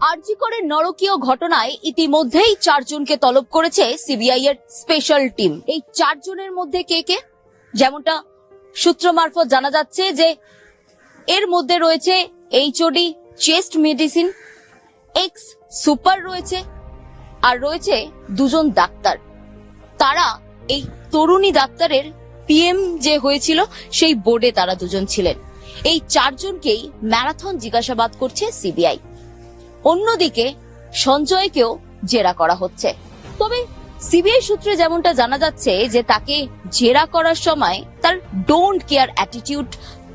আরজিকরের নরকীয় ঘটনায় ইতিমধ্যেই চারজনকে তলব করেছে সিবিআই এর স্পেশাল টিম। এই চারজনের মধ্যে কে কে? যেমনটা সূত্র মারফত জানা যাচ্ছে যে এর মধ্যে রয়েছে HOD chest medicine, ex super রয়েছে, আর রয়েছে দুজন ডাক্তার। তারা এই তরুণী ডাক্তারের পিএম যে হয়েছিল, সেই বোর্ডে তারা দুজন ছিলেন। এই চারজনকেই ম্যারাথন জিজ্ঞাসাবাদ করছে সিবিআই। অন্যদিকে সঞ্জয়কেও জেরা করা হচ্ছে। তবে সিবিআই সূত্রে যেমনটা জানা যাচ্ছে যে তাকে জেরা করার সময় তার ডোন্ট কেয়ার অ্যাটিটিউড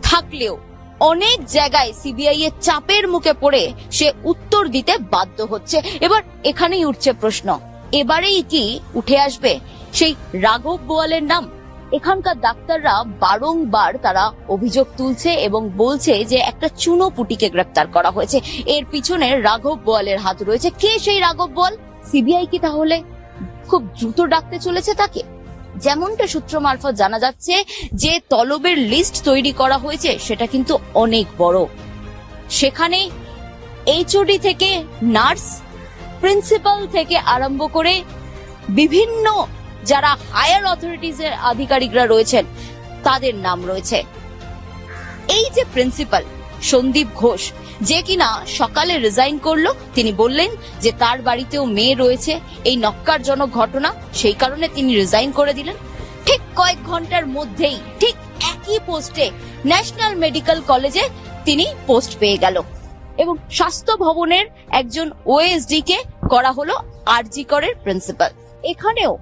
থাকলেও অনেক জায়গায় সিবিআই এর চাপের মুখে পড়ে সে উত্তর দিতে বাধ্য হচ্ছে। এবার এখানেই উঠছে প্রশ্ন। এবারেই কি উঠে আসবে? সেই রাঘব বোয়ালের নাম এখানকার ডাক্তাররা বারংবার তারা অভিযোগ তুলছে এবং বলছে যে একটা চুনো পুটিকে গ্রেপ্তার করা হয়েছে। এর পিছনে রাঘব বোয়ালের হাত রয়েছে। কে সেই রাঘব বোয়াল সিবিআই কি তাহলে খুব দ্রুত ডাকতে চলেছে তাকে? যেমনটা সূত্র মারফত জানা যাচ্ছে, যে তলবের লিস্ট তৈরি করা হয়েছে, সেটা কিন্তু অনেক বড়। সেখানে এইচওডি থেকে নার্স, প্রিন্সিপাল থেকে আরম্ভ করে বিভিন্ন যারা হায়ার অথরিটিজ এর আধিকারিকরা রয়েছেন, তাদের নাম রয়েছে। এই যে প্রিন্সিপাল সন্দীপ ঘোষ, যে কিনা সকালে রিজাইন করল, তিনি বললেন যে তার বাড়িতেও মেয়ে রয়েছে, এই নক্কারজনক ঘটনা, সেই কারণে তিনি রিজাইন করে দিলেন। ঠিক কয়েক ঘণ্টার মধ্যেই, ঠিক একই পোস্টে ন্যাশনাল মেডিকেল কলেজে তিনি পোস্ট পেয়ে গেল। এবং স্বাস্থ্য ভবনের একজন ওএসডি কে করা হলো আরজি করের প্রিন্সিপাল এখানেও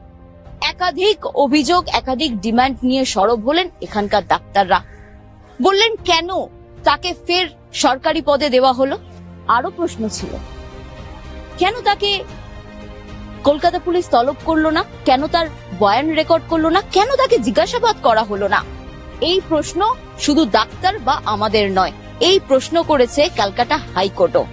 একাধিক অভিযোগ, একাধিক ডিমান্ড নিয়ে সরব হলেন এখানকার ডাক্তাররা। বললেন, কেন তাকে ফের সরকারি পদে দেওয়া হলো? আরও প্রশ্ন ছিল, কেন তাকে কলকাতা পুলিশ তলব করল না? কেন তার বয়ান রেকর্ড করল না? কেন তাকে জিজ্ঞাসাবাদ করা হলো না? এই প্রশ্ন শুধু ডাক্তার বা আমাদের নয়, এই প্রশ্ন করেছে ক্যালকাটা হাইকোর্টও।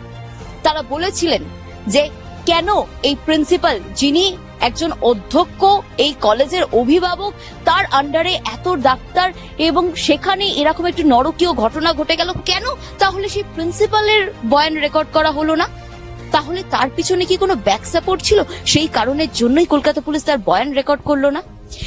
তারা বলেছিলেন যে, কেন এই প্রিন্সিপাল যিনি একজন অধ্যক্ষ, এই কলেজের অভিভাবক, তার আন্ডারে এত ডাক্তার এবং সেখানে এরকম একটি নরকীয় ঘটনা ঘটে গেল কেন? তাহলে সেই প্রিন্সিপালের বয়ান রেকর্ড করা হলো না? তাহলে তার পিছনে কি কোনো ব্যাক সাপোর্ট ছিল? সেই কারণের জন্যই কলকাতা পুলিশ তার বয়ান রেকর্ড করল না?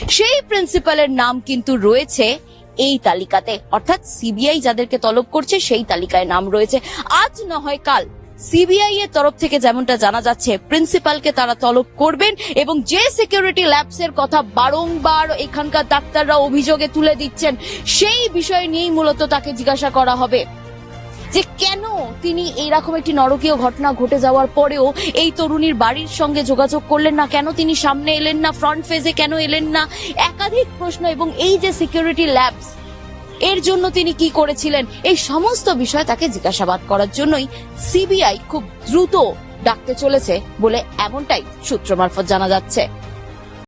সেই প্রিন্সিপালের নাম কিন্তু রয়েছে এই তালিকাতে। অর্থাৎ সিবিআই যাদেরকে তলব করছে, সেই তালিকায় নাম রয়েছে। আজ না হয় কাল সিবিআই এর তরফ থেকে যেমনটা জানা যাচ্ছে, প্রিন্সিপালকে তারা তলব করবেন এবং যে সিকিউরিটি ল্যাবস এর কথা বারংবার এখানকার ডাক্তাররা অভিযোগে তুলে দিচ্ছেন, সেই বিষয় নিয়েই মূলত তাকে জিজ্ঞাসা করা হবে। যে কেন তিনি এইরকম একটি নরকীয় ঘটনা ঘটে যাওয়ার পরেও এই তরুণীর বাড়ির সঙ্গে যোগাযোগ করলেন না? কেন তিনি সামনে এলেন না? ফ্রন্ট ফেজে কেন এলেন না? একাধিক প্রশ্ন এবং এই যে সিকিউরিটি ল্যাবস এর জন্য তিনি কি করেছিলেন? এই সমস্ত বিষয় তাকে জিজ্ঞাসাবাদ করার জন্যই সিবিআই খুব দ্রুত ডাকতে চলেছে বলে এমনটাই সূত্র মারফত জানা যাচ্ছে।